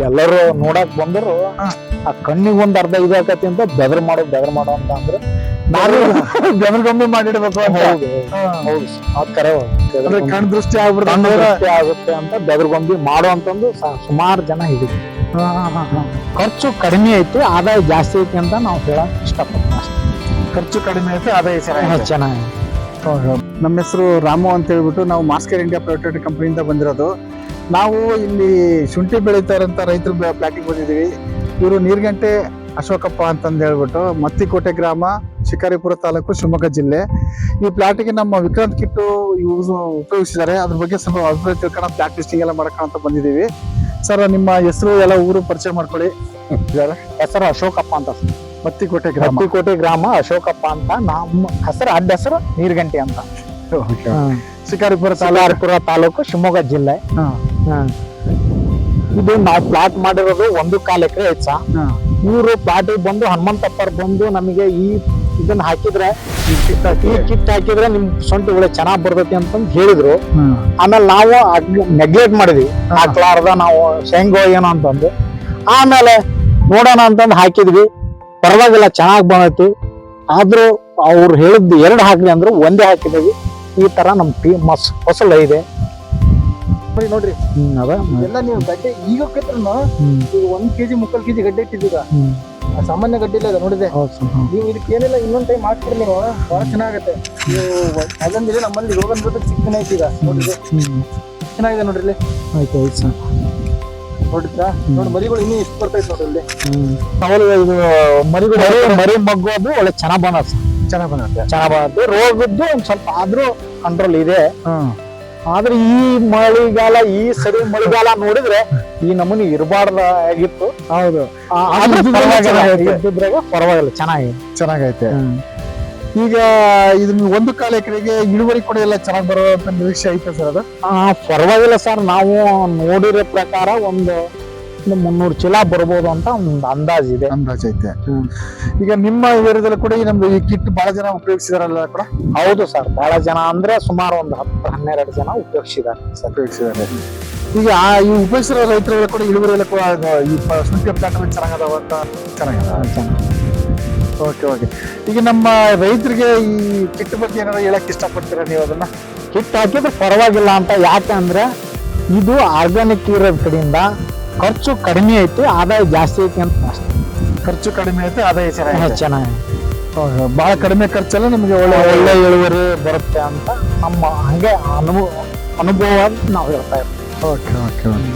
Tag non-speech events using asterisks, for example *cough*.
ಎಲ್ಲರೂ ನೋಡಕ್ ಬಂದ್ರು ಆ ಕಣ್ಣಿಗೆ ಒಂದ್ ಅರ್ಧ ಇದಾಕತಿ ಅಂತ ಬೆದರ್ ಮಾಡೋ ಬೆದರ್ ಮಾಡೋ ಅಂತ ಅಂದ್ರೆ ನಾನು *laughs* ಗಮನಗೊಮ್ಮೆ ಮಾಡಿಡ್ಬೇಕು ಅಂತ. ಹೌದು. ಹೌದು. ಅದ್ ಕರೆ ಅಂದ್ರೆ ಕಣ್ ದೃಷ್ಟಿ ದೃಷ್ಟಿ ಆಗುತ್ತೆ ಅಂತ ಬೆದರ್ಗೊಂಬಿ ಮಾಡೋ ಅಂತಂದು ಸುಮಾರು ಜನ ಹಿಡಿದ್ರು ಖರ್ಚು ಕಡಿಮೆ ಐತಿ ಆದಾಯ ಜಾಸ್ತಿ ಐತಿ ಅಂತ ನಾವು ಹೇಳಕ್ ಇಷ್ಟಪಡ್ತೀವಿ. ಅಷ್ಟೇ. ಖರ್ಚು ಕಡಿಮೆ ಐತೆ ಆದಾಯ ಚೆನ್ನಾಗಿ ನಮ್ಮ ಹೆಸರು ರಾಮು ಅಂತ ಹೇಳ್ಬಿಟ್ಟು ನಾವು ಮಾಸ್ಕರ್ ಇಂಡಿಯಾ ಪ್ರೈವೇಟ್ ಕಂಪನಿಯಿಂದ ಬಂದಿರೋದು. ನಾವು ಇಲ್ಲಿ ಶುಂಠಿ ಬೆಳೀತಾ ಇರೋಂಥ ರೈತರು ಪ್ಲಾಟಿಗೆ ಬಂದಿದ್ದೀವಿ ಇವರು ನೀರ್ಗಂಟೆ ಅಶೋಕಪ್ಪ ಅಂತಂದು ಹೇಳ್ಬಿಟ್ಟು ಮತ್ತಿಕೋಟೆ ಗ್ರಾಮ ಶಿಕಾರಿಪುರ ತಾಲೂಕು ಶಿವಮೊಗ್ಗ ಜಿಲ್ಲೆ. ಈ ಪ್ಲಾಟಿಗೆ ನಮ್ಮ ವಿಕ್ರಾಂತ್ ಕಿಟ್ಟು ಯೂಸ್ ಉಪಯೋಗಿಸಿದ್ದಾರೆ. ಅದ್ರ ಬಗ್ಗೆ ಸ್ವಲ್ಪ ಅಭಿಪ್ರಾಯ ತಿಳ್ಕೊಂಡು ಪ್ಲಾಟ್ ಟೆಸ್ಟಿಂಗ್ ಎಲ್ಲ ಮಾಡ್ಕೊಂತ ಬಂದಿದ್ದೀವಿ. ಸರ್ ನಿಮ್ಮ ಹೆಸರು ಎಲ್ಲ ಊರು ಪರಿಚಯ ಮಾಡ್ಕೊಳ್ಳಿ. ಹೆಸರು ಅಶೋಕಪ್ಪ ಅಂತ ಮತ್ತಿಕೋಟೆ ಗ್ರಾಮ. ಮತ್ತಿಕೋಟೆ ಗ್ರಾಮ ಅಶೋಕಪ್ಪ ಅಂತ. ನಮ್ಮ ಹೆಸರು ಅಡ್ಡ ಹೆಸರು ನೀರ್ಗಂಟೆ ಅಂತ. ಶಿಕಾರಿಪುರ ತಾಲೂಕು. ಸಾಲಾರ್ಪುರ ತಾಲೂಕು ಶಿವಮೊಗ್ಗ ಜಿಲ್ಲೆ. ಇದು ನಾವು ಪ್ಲಾಟ್ ಮಾಡಿರೋದು ಒಂದು ಕಾಲ್ ಎಕರೆ ಹೆಚ್ಚ. ಇವರು ಪ್ಲಾಟ್ ಬಂದು ಹನುಮಂತಪ್ಪರ್ ಬಂದು ನಮಗೆ ಈ ಇದನ್ನ ಹಾಕಿದ್ರೆ ಈ ಕಿಟ್ ಹಾಕಿದ್ರೆ. ನಿಮ್ ಸೊಂಟ ಒಳ್ಳೆ ಚೆನ್ನಾಗ್ ಬರ್ತೈತಿ ಅಂತಂದ್ ಹೇಳಿದ್ರು. ಆಮೇಲೆ ನಾವು ನೆಗ್ಲೆಕ್ಟ್ ಮಾಡಿದ್ವಿ. ಹಾಕ್ಲಾರ್ದ ನಾವು ಶೇಂಗೋ ಏನೋ ಅಂತಂದು. ಆಮೇಲೆ ನೋಡೋಣ ಅಂತಂದು ಹಾಕಿದ್ವಿ. ಪರವಾಗಿಲ್ಲ ಚೆನ್ನಾಗ್ ಬಂದೈತಿ. ಆದ್ರೂ ಅವ್ರು ಹೇಳಿದ್ದು ಎರಡು ಹಾಕ್ಲಿ ಅಂದ್ರು ಒಂದೇ ಹಾಕಿದೀವಿ ಈ ತರ ನಮ್ ಟೀಮ್ ಮಸ್ ಫಸಲ್ ಇದೆ. ನೋಡಿ ನೋಡ್ರಿ. ಹ್ಮ್ ಅದ ಎಲ್ಲ ನೀವು ಗಡ್ಡೆ ಈಗ ಕಿತ್ರುನು ಹ್ಮ್. ಈಗ ಒಂದ್ ಕೆಜಿ ಮುಕ್ಕಲ್ ಕೆಜಿ ಗಡ್ಡೆ ಇಟ್ಟಿದ್ದೀಗ ಹ್ಮ್. ಆ ಸಾಮಾನ್ಯ ಗಡ್ಡೆ ಇಲ್ಲ ನೋಡಿದೆ ಹೌದು ಸರ್ ಹ್ಮ್. ನೀವು ಇದಕ್ಕೆ ಏನಿಲ್ಲ ಇನ್ನೊಂದ್ ಟೈಮ್ ಹಾಕ್ಬಿಡಿ ನೀವು ಬಹಳ ಚೆನ್ನಾಗತ್ತೆ. ನೀವು ಅದೊಂದಿದೆ ನಮ್ಮಲ್ಲಿ ರೋಗ ಬಿಟ್ಟು ಚಿಕ್ಕನ ಐತಿ ಈಗ. ನೋಡಿದ್ರೆ. ಹ್ಮ್. ಚೆನ್ನಾಗಿದೆ ನೋಡ್ರಿ ಇಲ್ಲಿ. ಆಯ್ತು ಆಯ್ತು ಸರ್. ನೋಡಿದ್ರಾ? ನೋಡಿ ಮರಿಗಳು ಇನ್ನೂ ಎಷ್ಟು ಬರ್ತೈತೆ ನೋಡ್ರಿ ಇಲ್ಲಿ. ಹ್ಮ್. ಆಮೇಲೆ ಇದು ಮರಿಗಳು ಮರಿ ಮರಿ ಮಗ್ಗೋದು ಒಳ್ಳೆ ಚೆನ್ನಾಗ್ ಬಂದ ಚೆನ್ನಾಗ್ ಬಂದತ್ತೆ ಚೆನ್ನಾಗ್ ಬಂದೈತಿ ರೋಗದ್ದು ಒಂದ್ ಸ್ವಲ್ಪ ಆದ್ರೂ ಕಂಟ್ರೋಲ್ ಇದೆ. ಹ್ಮ್. ಆದ್ರೆ ಈ ಮಳೆಗಾಲ ಈ ಸರಿ ಮಳೆಗಾಲ ನೋಡಿದ್ರೆ ಈ ನಮೂನಿ ಇರಬಾರ್ದ ಆಗಿತ್ತು. ಹೌದು. ಪರವಾಗಿಲ್ಲ. ಚೆನ್ನಾಗಿ ಚೆನ್ನಾಗೈತೆ. ಈಗ ಇದನ್ನ ಒಂದು ಕಾಲ ಎಕರೆಗೆ ಇಳುವರಿ ಕೂಡ ಎಲ್ಲ ಚೆನ್ನಾಗಿ ಬರೋ ಅಂತ ನಿರೀಕ್ಷೆ ಐತೆ ಸರ್ ಅದು? ಆ, ಪರವಾಗಿಲ್ಲ ಸರ್. ನಾವು ನೋಡಿರೋ ಪ್ರಕಾರ ಒಂದು ಒಂದು ಮುನ್ನೂರು ಚೀಲ ಬರ್ಬೋದು ಅಂತ ಒಂದು ಅಂದಾಜ್ ಇದೆ. ಅಂದಾಜ್ ಐತೆ. ಈಗ ನಿಮ್ಮ ಏರಿಯಾದಲ್ಲಿ ಕೂಡ ಈ ನಮ್ದು ಈ ಕಿಟ್ ಬಹಳ ಜನ ಉಪಯೋಗಿಸಿದಾರಲ್ಲ ಕೂಡ? ಹೌದು ಸರ್. ಬಹಳ ಜನ ಅಂದ್ರೆ ಸುಮಾರು ಒಂದು ಹತ್ತು ಹನ್ನೆರಡು ಜನ ಉಪಯೋಗಿಸಿದ್ದಾರೆ ಸರ್. ಉಪಯೋಗಿಸಿದ್ದಾರೆ. ಈಗ ಆ ಈ ಉಪಯೋಗಿಸಿರೋ ರೈತರಲ್ಲೂ ಕೂಡ ಇಳುವರಿ ಕೂಡ ಈ ಶುಂಠಿ ಪ್ಲಾಟ್ ಚೆನ್ನಾಗದಾವ ಅಂತ ಚೆನ್ನಾಗದ. ಓಕೆ ಓಕೆ ಈಗ ನಮ್ಮ ರೈತರಿಗೆ ಈ ಕಿಟ್ ಬಗ್ಗೆ ಏನಾದ್ರು ಹೇಳಕ್ ಇಷ್ಟಪಡ್ತೀರಾ ನೀವು ಅದನ್ನ? ಕಿಟ್ ಹಾಕಿದ್ರೆ ಪರವಾಗಿಲ್ಲ ಅಂತ ಯಾಕೆ ಅಂದ್ರೆ ಇದು ಆರ್ಗಾನಿಕ್ ಇರೋ ಕಡೆಯಿಂದ ಖರ್ಚು ಕಡಿಮೆ ಐತಿ ಆದಾಯ ಜಾಸ್ತಿ ಐತಿ ಅಂತ ಅಷ್ಟೇ. ಖರ್ಚು ಕಡಿಮೆ ಐತೆ ಆದಾಯ ಚೆನ್ನಾಗಿದೆ ಚೆನ್ನಾಗಿ ಬಹಳ ಕಡಿಮೆ ಖರ್ಚಲ್ಲ ನಮಗೆ ಒಳ್ಳೆ ಒಳ್ಳೆ ಇಳುವರಿ ಬರುತ್ತೆ ಅಂತ ನಮ್ಮ ಹಂಗೆ ಅನುಭವ ಅನುಭವ ನಾವು ಹೇಳ್ತಾ ಇರ್ತೀವಿ. Okay okay okay